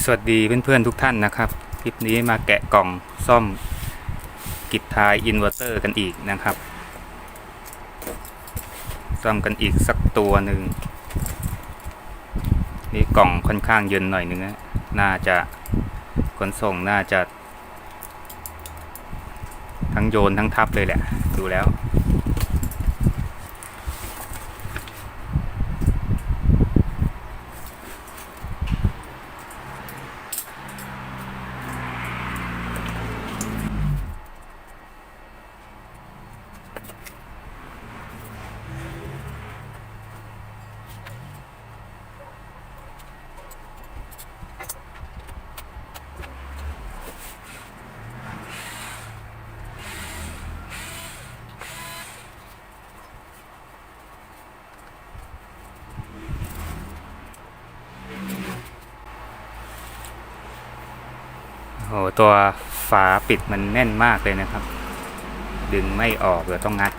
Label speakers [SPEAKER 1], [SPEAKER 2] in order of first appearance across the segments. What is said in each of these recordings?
[SPEAKER 1] สวัสดีเพื่อนๆทุกท่านนะครับ คลิปนี้มาแกะกล่องซ่อมกิจทายอินเวอร์เตอร์กันอีกนะครับ ซ่อมกันอีกสักตัวหนึ่งนี่กล่องค่อนข้างเยินหน่อยนึงนะน่าจะขนส่งน่าจะ ทั้งโยนทั้งทับเลยแหละ ดูแล้ว โอ้โหตัวฝาปิดมันแน่นมากเลยนะครับ ดึงไม่ออกเดี๋ยวต้องงัด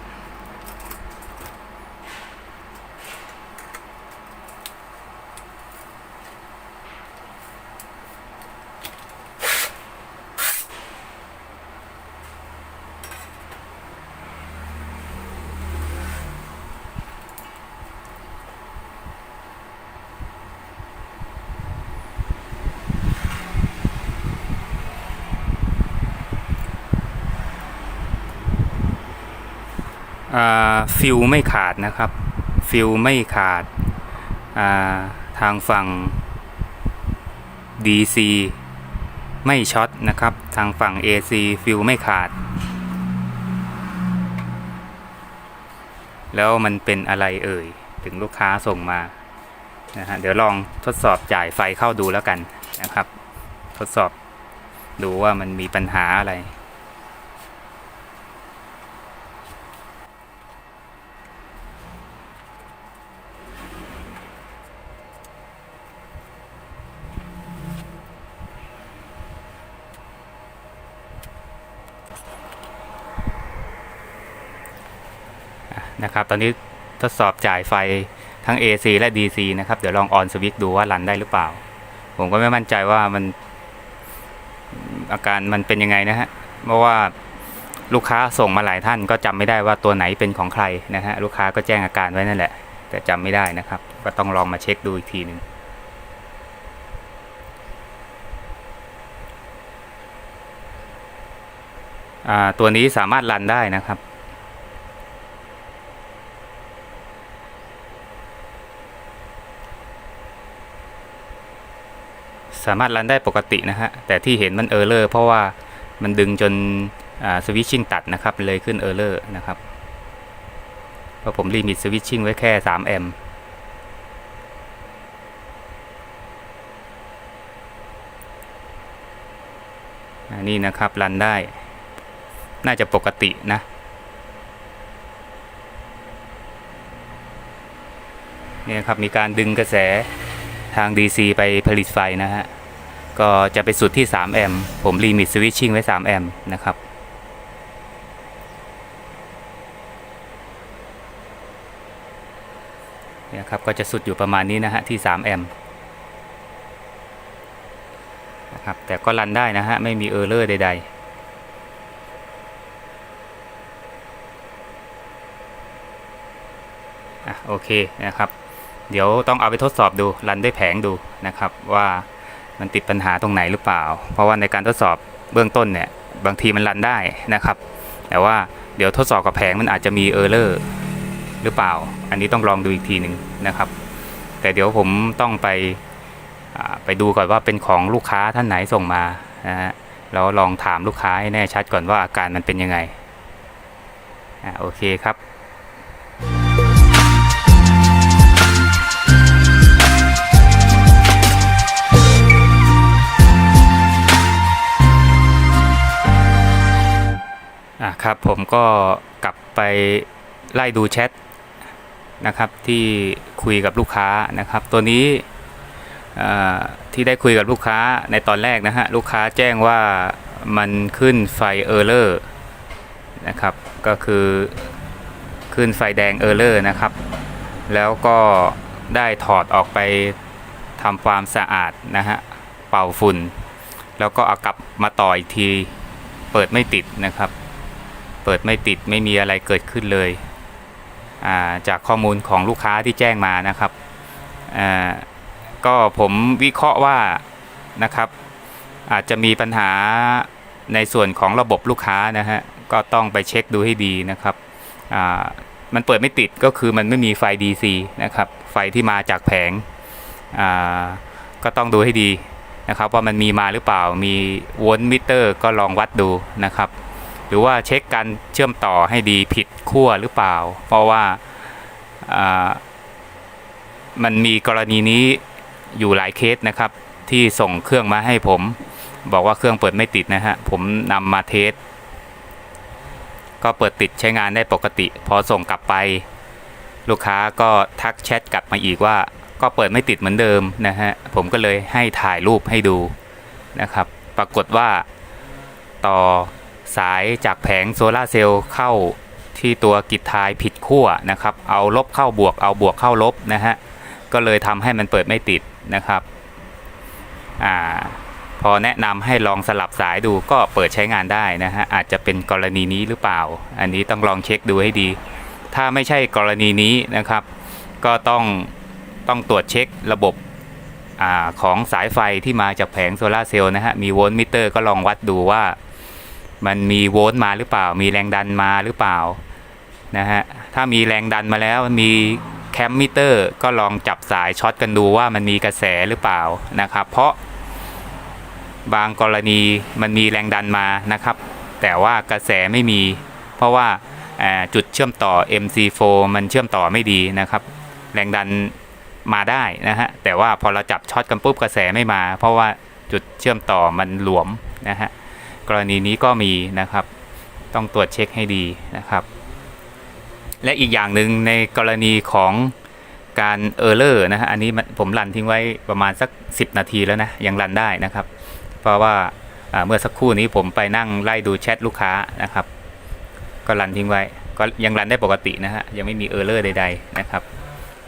[SPEAKER 1] ฟิลไม่ขาดนะครับ ฟิลไม่ขาดาทางฝั่ง DC ไม่ช็อตนะครับ ทางฝั่ง AC ฟิลไม่ขาด แล้วมันเป็นอะไรเอ่ย ถึงลูกค้าส่งมานะฮะเดี๋ยวลองทดสอบจ่ายไฟเข้าดูแล้วกันนะครับ ทดสอบดูว่ามันมีปัญหาอะไร นะครับ ตอนนี้ทดสอบจ่ายไฟทั้ง AC และ DC นะครับ เดี๋ยวลองออนสวิตดูว่ารันได้หรือเปล่า ผมก็ไม่มั่นใจว่ามันอาการมันเป็นยังไงนะฮะ เพราะว่าลูกค้าส่งมาหลายท่านก็จำไม่ได้ว่าตัวไหนเป็นของใครนะฮะ ลูกค้าก็แจ้งอาการไว้นั่นแหละ แต่จำไม่ได้นะครับ ก็ต้องลองมาเช็คดูอีกทีหนึ่งอ่าตัวนี้สามารถรันได้นะครับ สามารถรันได้ปกตินะฮะ แต่ที่เห็นมันเออร์เลอร์เพราะว่ามันดึงจนสวิตชิ่งตัดนะครับเลยขึ้นเออร์เลอร์นะครับเพราะผมลิมิตสวิตชิ่งไว้แค่3แอมป์นนี้นะครับรันได้ น่าจะปกตินะเนี่ยครับมีการดึงกระแส ทาง DC ไปผลิตไฟนะฮะ ก็จะไปสุดที่ 3 แอมป์ผมลิมิตสวิตชิ่งไว้ 3 แอมป์นะครับเนี่ยครับก็จะสุดอยู่ประมาณนี้นะฮะ ที่ 3 แอมป์นะครับแต่ก็รันได้นะฮะ ไม่มีเออร์เลอร์ใดๆอะโอเคนะครับ เดี๋ยวต้องเอาไปทดสอบดูรันด้วยแผงดูนะครับ ว่ามันติดปัญหาตรงไหนหรือเปล่า เพราะว่าในการทดสอบเบื้องต้นเนี่ยบางทีมันรันได้นะครับ แต่ว่าเดี๋ยวทดสอบกับแผงมันอาจจะมีเออร์เลอร์หรือเปล่า อันนี้ต้องลองดูอีกทีหนึ่งนะครับ แต่เดี๋ยวผมต้องไปไปดูก่อนว่าเป็นของลูกค้าท่านไหนส่งมานะฮะแล้วลองถามลูกค้าให้แน่ชัดก่อนว่าอาการมันเป็นยังไงอ่าโอเคครับ ครับผมก็กลับไปไล่ดูแชทนะครับที่คุยกับลูกค้านะครับ ตัวนี้ที่ได้คุยกับลูกค้าในตอนแรกนะฮะลูกค้าแจ้งว่ามันขึ้นไฟเออร์เลอร์นะครับก็คือขึ้นไฟแดงเออร์เลอร์นะครับ แล้วก็ได้ถอดออกไปทำความสะอาดนะฮะเป่าฝุ่น แล้วก็เอากลับมาต่ออีกทีเปิดไม่ติดนะครับ เปิดไม่ติดไม่มีอะไรเกิดขึ้นเลยาจากข้อมูลของลูกค้าที่แจ้งมานะครับ ก็ผมวิเคราะห์ว่านะครับ อาจจะมีปัญหาในส่วนของระบบลูกค้านะฮะก็ต้องไปเช็คดูให้ดีนะครับมันเปิดไม่ติดก็คือมันไม่มีไฟ DC นะครับ ไฟที่มาจากแผงก็ต้องดูให้ดีนะครับ ว่ามันมีมาหรือเปล่ามีโวลต์มิเตอร์ก็ลองวัดดูนะครับ รือว่าเช็คการเชื่อมต่อให้ดีผิดขั้วหรือเปล่า เพราะว่าอ่ามันมีกรณีนี้อยู่หลายเคสนะครับ ที่ส่งเครื่องมาให้ผม บอกว่าเครื่องเปิดไม่ติดนะฮะ ผมนำมาเทส ก็เปิดติดใช้งานได้ปกติ พอส่งกลับไป ลูกค้าก็ทักแชทกลับมาอีกว่า ก็เปิดไม่ติดเหมือนเดิมนะฮะ ผมก็เลยให้ถ่ายรูปให้ดูนะครับ ปรากฏว่าต่อ สายจากแผงโซลาเซลล์เข้าที่ตัวกิจทายผิดขั้วนะครับ เอาลบเข้าบวกเอาบวกเข้าลบนะฮะ ก็เลยทำให้มันเปิดไม่ติดนะครับอ่าพอแนะนำให้ลองสลับสายดูก็เปิดใช้งานได้นะฮะอาจจะเป็นกรณีนี้หรือเปล่า อันนี้ต้องลองเช็คดูให้ดี ถ้าไม่ใช่กรณีนี้นะครับ ก็ต้องต้องตรวจเช็คระบบอาของสายไฟที่มาจากแผงโซลาเซลล์นะฮะมีโวลต์มิเตอร์ก็ลองวัดดูว่า มันมีโวลต์มาหรือเปล่า มีแรงดันมาหรือเปล่านะฮะถ้ามีแรงดันมาแล้วมีแคมมิเตอร์ก็ลองจับสายช็อตกันดูว่ามันมีกระแสหรือเปล่านะครับ เพราะบางกรณีมันมีแรงดันมานะครับ แต่ว่ากระแสไม่มี เพราะว่าอ่าจุดเชื่อมต่อ MC4 มันเชื่อมต่อไม่ดีนะครับ แรงดันมาได้นะฮะแต่ว่าพอเราจับช็อตกันปุ๊บกระแสไม่มา เพราะว่าจุดเชื่อมต่อมันหลวมนะฮะ กรณีนี้ก็มีนะครับ ต้องตรวจเช็คให้ดีนะครับ และอีกอย่างหนึ่งในกรณีของการเออร์เลอร์นะฮะอันนี้ผมรันทิ้งไว้ประมาณสัก 10 นาทีแล้วนะ ยังรันได้นะครับ เพราะว่าอ่าเมื่อสักครู่นี้ผมไปนั่งไล่ดูแชทลูกค้านะครับ ก็รันทิ้งไว้ ก็ยังรันได้ปกตินะฮะยังไม่มีเออร์เลอร์ใด ๆ นะครับ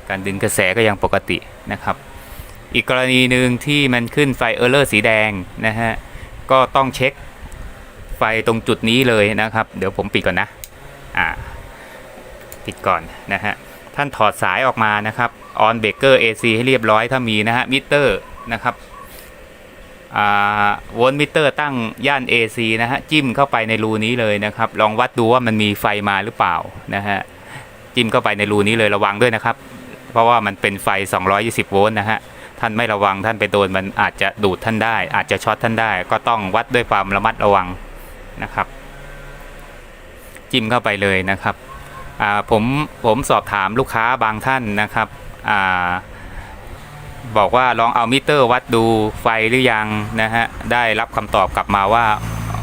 [SPEAKER 1] การดึงกระแสก็ยังปกตินะครับ อีกกรณีหนึ่งที่มันขึ้นไฟเออร์เลอร์สีแดงนะฮะก็ต้องเช็ค ไฟตรงจุดนี้เลยนะครับ เดี๋ยวผมปิดก่อนนะอ่าปิดก่อนนะฮะท่านถอดสายออกมานะครับออนเบรกเกอร์ AC ให้เรียบร้อยถ้ามีนะฮะมิเตอร์นะครับโวลต์มิเตอร์ตั้งย่าน AC นะฮะจิ้มเข้าไปในรูนี้เลยนะครับ ลองวัดดูว่ามันมีไฟมาหรือเปล่านะฮะจิ้มเข้าไปในรูนี้เลยระวังด้วยนะครับ เพราะว่ามันเป็นไฟ 220 โวลต์นะฮะท่านไม่ระวังท่านไปโดนมันอาจจะดูดท่านได้ อาจจะช็อตท่านได้ ก็ต้องวัดด้วยความระมัดระวัง นะครับ จิ้มเข้าไปเลยนะครับผมผมสอบถามลูกค้าบางท่านนะครับอบอกว่าลองเอามิเตอร์วัดดูไฟหรือยังนะฮะได้รับคำตอบกลับมาว่า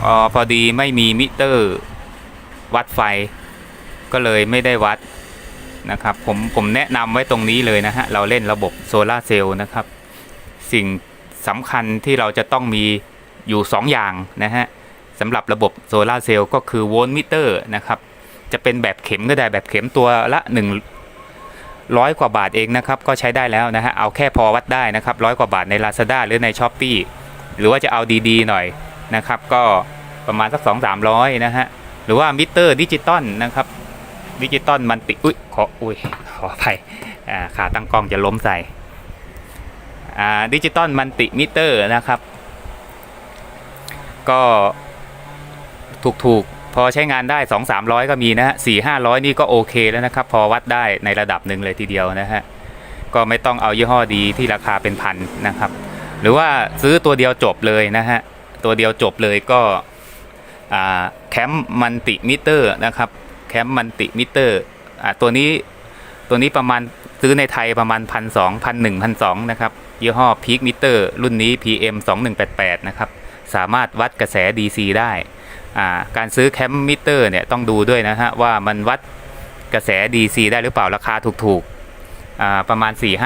[SPEAKER 1] ออพอดีไม่มีมิเตอร์วัดไฟ ก็เลยไม่ได้วัดนะครับผมผมแนะนำไว้ตรงนี้เลยนะฮะเราเล่นระบบโซลาเซลล์นะครับ สิ่งสำคัญที่เราจะต้องมีอยู่ 2 อย่างนะฮะ สำหรับระบบโซลาเซลล์ก็คือโวลต์มิเตอร์นะครับ จะเป็นแบบเข็มก็ได้แบบเข็มตัวละ 1 ร้อยกว่าบาทเองนะครับ ก็ใช้ได้แล้วนะฮะ เอาแค่พอวัดได้นะครับร้อยกว่าบาทใน Lazada หรือใน s h อ p e e หรือว่าจะเอาดีๆหน่อยนะครับ ก็ประมาณสัก 2 3 0 0 นะฮะ หรือว่ามิเตอร์ดิจิตอลนะครับดิจิตอลมันติอุ้ยขออุ้ยขออภัยอ่าขาตั้งกล้องจะล้มใส่อ่าดิจิตอลมันติมิเตอร์นะครับ ก็ ถูกๆ พอใช้งานได้ 2 3 0 0 ก็มีนะฮะ4 5 0 0นี่ก็โอเคแล้วนะครับ พอวัดได้ในระดับหนึ่งเลยทีเดียวนะฮะก็ไม่ต้องเอายี่ห้อดีที่ราคาเป็นพันนะครับ หรือว่าซื้อตัวเดียวจบเลยนะฮะตัวเดียวจบเลยก็แคมป์มันติมิเตอร์นะครับแคมป์มันติมิเตอร์ตัวนี้ตัวนี้ประมาณซื้อในไทยประมาณพันสองพันหนึ่งพันสองนะครับยี่ห้อพีคมิเตอร์รุ่นนี้ PM 2188 นะครับ สามารถวัดกระแส DC ได้ การซื้อแคมมิเตอร์เนี่ยต้องดูด้วยนะฮะว่ามันวัดกระแส DC ได้หรือเปล่าราคาถูกๆประมาณ 4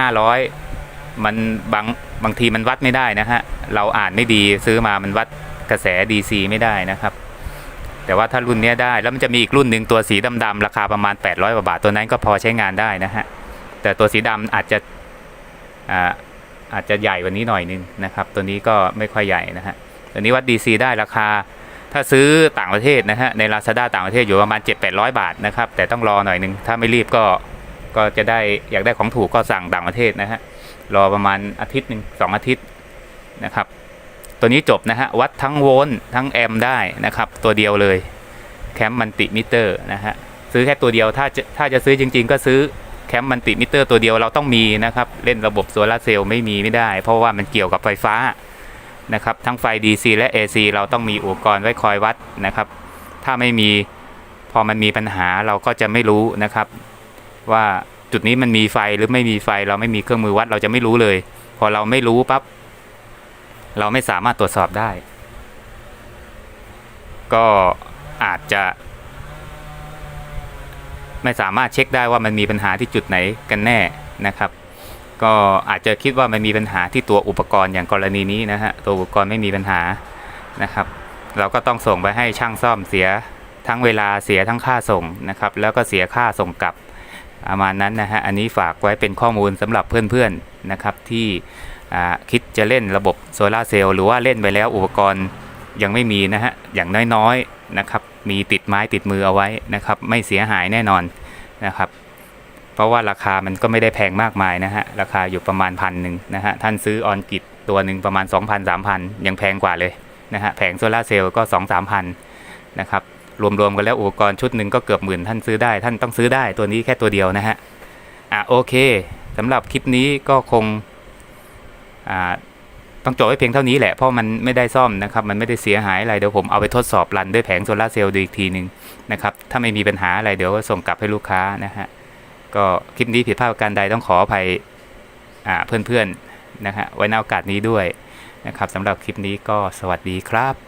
[SPEAKER 1] 500 มันบางบางทีมันวัดไม่ได้นะฮะเราอ่านไม่ดีซื้อมามันวัดกระแส DC ไม่ได้นะครับ แต่ว่าถ้ารุ่นเนี้ยได้แล้วมันจะมีอีกรุ่นหนึ่งตัวสีดำๆราคาประมาณ 800กว่าบาทตัวนั้นก็พอใช้งานได้นะฮะแต่ตัวสีดำอาจจะอาอาจจะใหญ่กว่านี้หน่อยนึงนะครับ ตัวนี้ก็ไม่ค่อยใหญ่นะฮะตัวนี้วัด DC ได้ราคา ถ้าซื้อต่างประเทศนะฮะใน Lazada ต่างประเทศอยู่ประมาณ 7-800 บาทนะครับแต่ต้องรอหน่อยนึงถ้าไม่รีบก็ก็จะได้อยากได้ของถูกก็สั่งต่างประเทศนะฮะรอประมาณอาทิตย์หนึ่งสองอาทิตย์นะครับ ตัวนี้จบนะฮะวัดทั้งโวลต์ทั้งแอมป์ได้นะครับ ตัวเดียวเลยแคมป์มันติมิเตอร์นะฮะซื้อแค่ตัวเดียวถ้าจะถ้าจะซื้อจริง ๆ ก็ซื้อแคมป์มันติมิเตอร์ตัวเดียวเราต้องมีนะครับ เล่นระบบโซลาร์เซลล์ไม่มีไม่ได้ เพราะว่ามันเกี่ยวกับไฟฟ้า นะครับ ทั้งไฟ DC และ AC เราต้องมีอุปกรณ์ไว้คอยวัดนะครับ ถ้าไม่มีพอมันมีปัญหาเราก็จะไม่รู้นะครับ ว่าจุดนี้มันมีไฟหรือไม่มีไฟ เราไม่มีเครื่องมือวัดเราจะไม่รู้เลย พอเราไม่รู้ปั๊บเราไม่สามารถตรวจสอบได้ ก็อาจจะ ไม่สามารถเช็คได้ว่ามันมีปัญหาที่จุดไหนกันแน่นะครับ ก็อาจจะคิดว่ามันมีปัญหาที่ตัวอุปกรณ์อย่างกรณีนี้นะฮะตัวอุปกรณ์ไม่มีปัญหานะครับ เราก็ต้องส่งไปให้ช่างซ่อมเสียทั้งเวลาเสียทั้งค่าส่งนะครับ แล้วก็เสียค่าส่งกลับประมาณนั้นนะฮะอันนี้ฝากไว้เป็นข้อมูลสำหรับเพื่อนๆนะครับที่คิดจะเล่นระบบโซลาเซลล์หรือว่าเล่นไปแล้วอุปกรณ์ยังไม่มีนะฮะอย่างน้อยๆนะครับมีติดไม้ติดมือเอาไว้นะครับ ไม่เสียหายแน่นอนนะครับ เพราะว่าราคามันก็ไม่ได้แพงมากมายนะฮะ ราคาอยู่ประมาณพันหนึ่งนะฮะ ท่านซื้อออนกิตตัวหนึ่งประมาณ 2,000 3,000 ยังแพงกว่าเลยนะฮะ แผงโซลาเซลล์ก็ 2 3 0 0 0 นะครับ รวมๆกันแล้วอุปกรณ์ชุดหนึ่งก็เกือบหมื่นท่านซื้อได้ ท่านต้องซื้อได้ตัวนี้แค่ตัวเดียวนะฮะ อะโอเคสำหรับคลิปนี้ก็คงอ่าต้องจบไว้เพียงเท่านี้แหละ เพราะมันไม่ได้ซ่อมนะครับ มันไม่ได้เสียหายอะไร เดี๋ยวผมเอาไปทดสอบรันด้วยแผงโซลาเซลล์ดูอีกทีหนึ่งนะครับ ถ้าไม่มีปัญหาอะไรเดี๋ยวก็ส่งกลับให้ลูกค้านะฮะ ก็คลิปนี้ผิดพลาดประการใดต้องขออภัยเพื่อนๆนะฮะไว้ในโอกาสนี้ด้วยนะครับสำหรับคลิปนี้ก็สวัสดีครับ